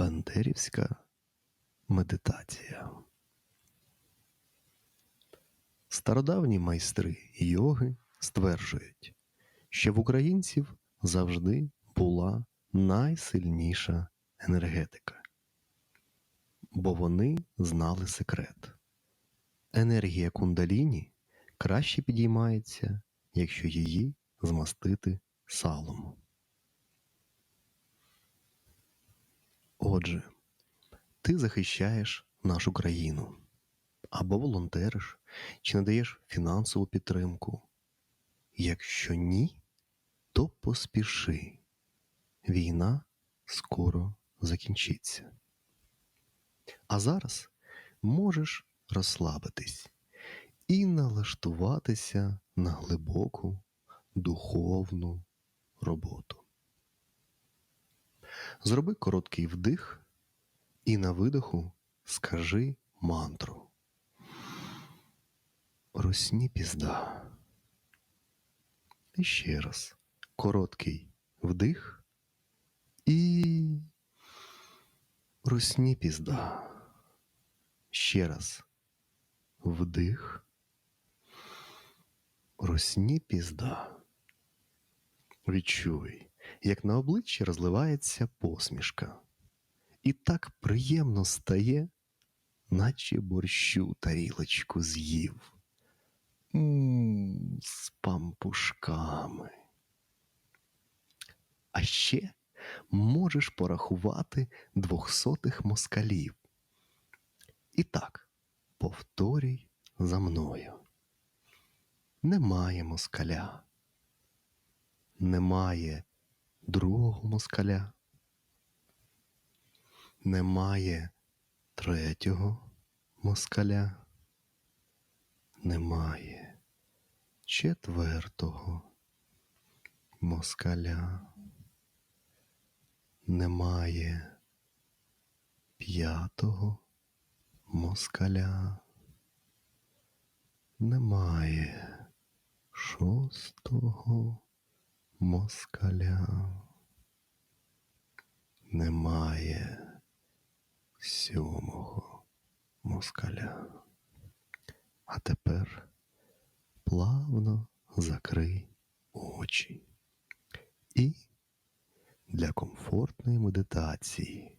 Бандерівська медитація. Стародавні майстри йоги стверджують, що в українців завжди була найсильніша енергетика, бо вони знали секрет. Енергія кундаліні краще підіймається, якщо її змастити салом. Отже, ти захищаєш нашу країну або волонтериш, чи надаєш фінансову підтримку. Якщо ні, то поспіши. Війна скоро закінчиться. А зараз можеш розслабитись і налаштуватися на глибоку духовну роботу. Зроби короткий вдих і на видоху скажи мантру. Росні пізда. І ще раз короткий вдих і росні пізда. Ще раз вдих. Росні пізда. Відчуй, як на обличчі розливається посмішка. І так приємно стає, наче борщу тарілочку з'їв. М, З пампушками. А ще можеш порахувати двохсотих москалів. І так, повторюй за мною. Немає москаля. Немає другого москаля. Немає третього москаля. Немає четвертого москаля. Немає п'ятого москаля. Немає шостого москаля. Немає сьомого москаля. А тепер плавно закрий очі. І для комфортної медитації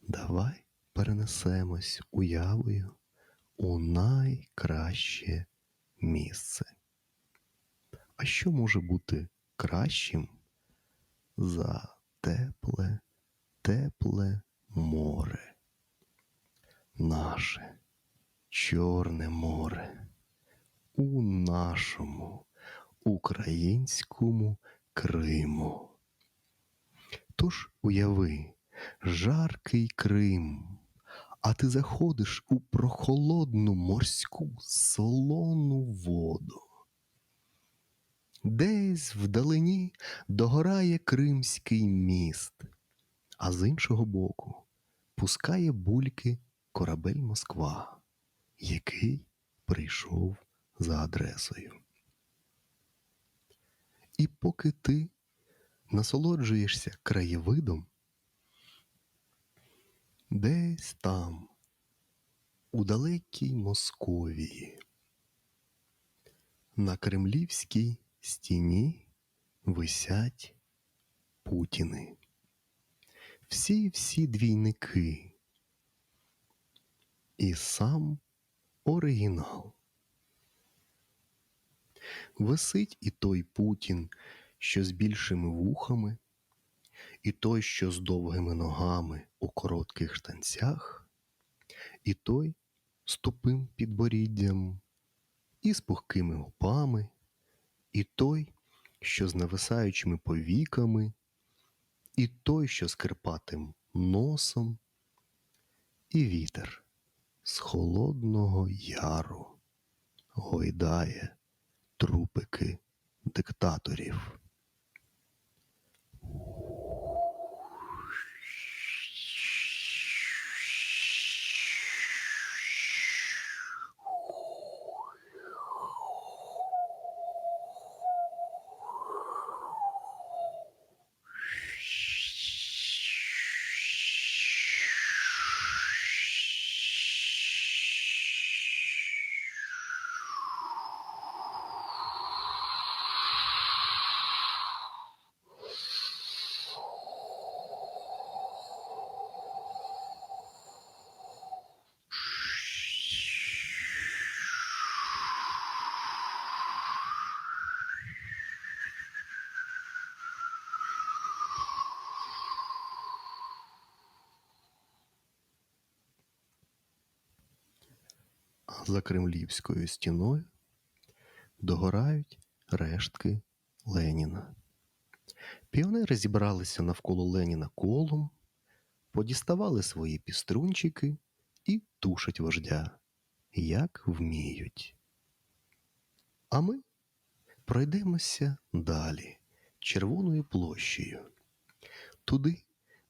давай перенесемось уявою у найкраще місце. А що може бути кращим за тепле, тепле море? Наше Чорне море у нашому українському Криму. Тож уяви, жаркий Крим, а ти заходиш у прохолодну морську солону воду. Десь вдалині догорає Кримський міст, а з іншого боку пускає бульки корабель Москва, який прийшов за адресою. І поки ти насолоджуєшся краєвидом, десь там, у далекій Московії, на кремлівській стіні висять путіни. Всі всі двійники. І сам оригінал. Висить і той Путін, що з більшими вухами, і той, що з довгими ногами у коротких штанцях, і той з тупим підборіддям, і з пухкими губами, і той, що з нависаючими повіками, і той, що з кирпатим носом, і вітер з холодного яру гойдає трупики диктаторів. А за кремлівською стіною догорають рештки Леніна. Піонери зібралися навколо Леніна колом, подіставали свої піструнчики і тушать вождя, як вміють. А ми пройдемося далі червоною площею, туди,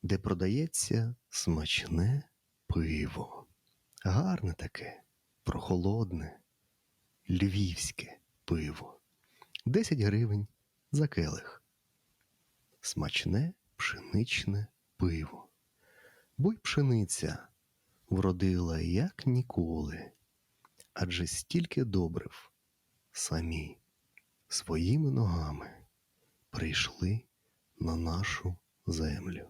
де продається смачне пиво. Гарне таке, прохолодне, львівське пиво. 10 гривень за келих. Смачне пшеничне пиво. Бо й пшениця вродила як ніколи, адже стільки добрив самі своїми ногами прийшли на нашу землю,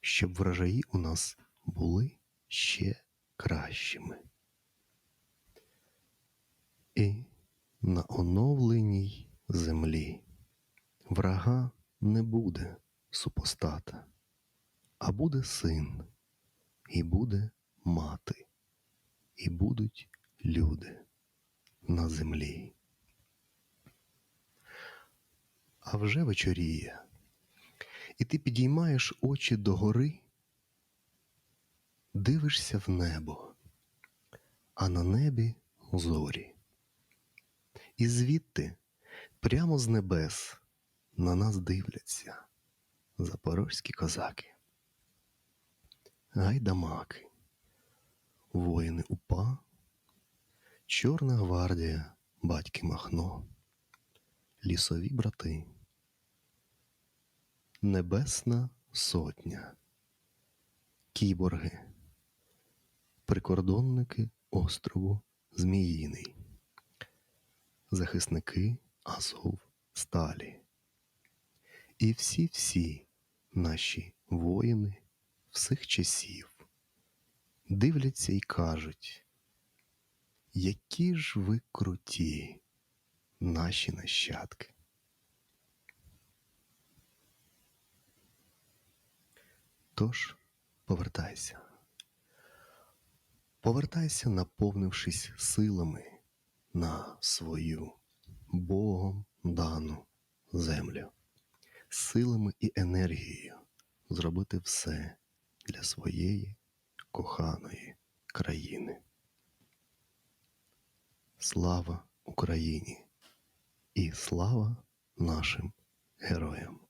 щоб врожаї у нас були ще кращими. І на оновленій землі врага не буде супостата, а буде син, і буде мати, і будуть люди на землі. А вже вечоріє, і ти підіймаєш очі догори, дивишся в небо, а на небі зорі. І звідти, прямо з небес, на нас дивляться запорозькі козаки, гайдамаки, воїни УПА, Чорна гвардія, батьки Махно, лісові брати, Небесна сотня, кіборги, прикордонники острову Зміїний, захисники Азов Сталі. І всі-всі наші воїни всіх часів дивляться і кажуть, які ж ви круті, наші нащадки. Тож повертайся. Повертайся, наповнившись силами на свою Богом дану землю, силами і енергією зробити все для своєї коханої країни. Слава Україні і слава нашим героям!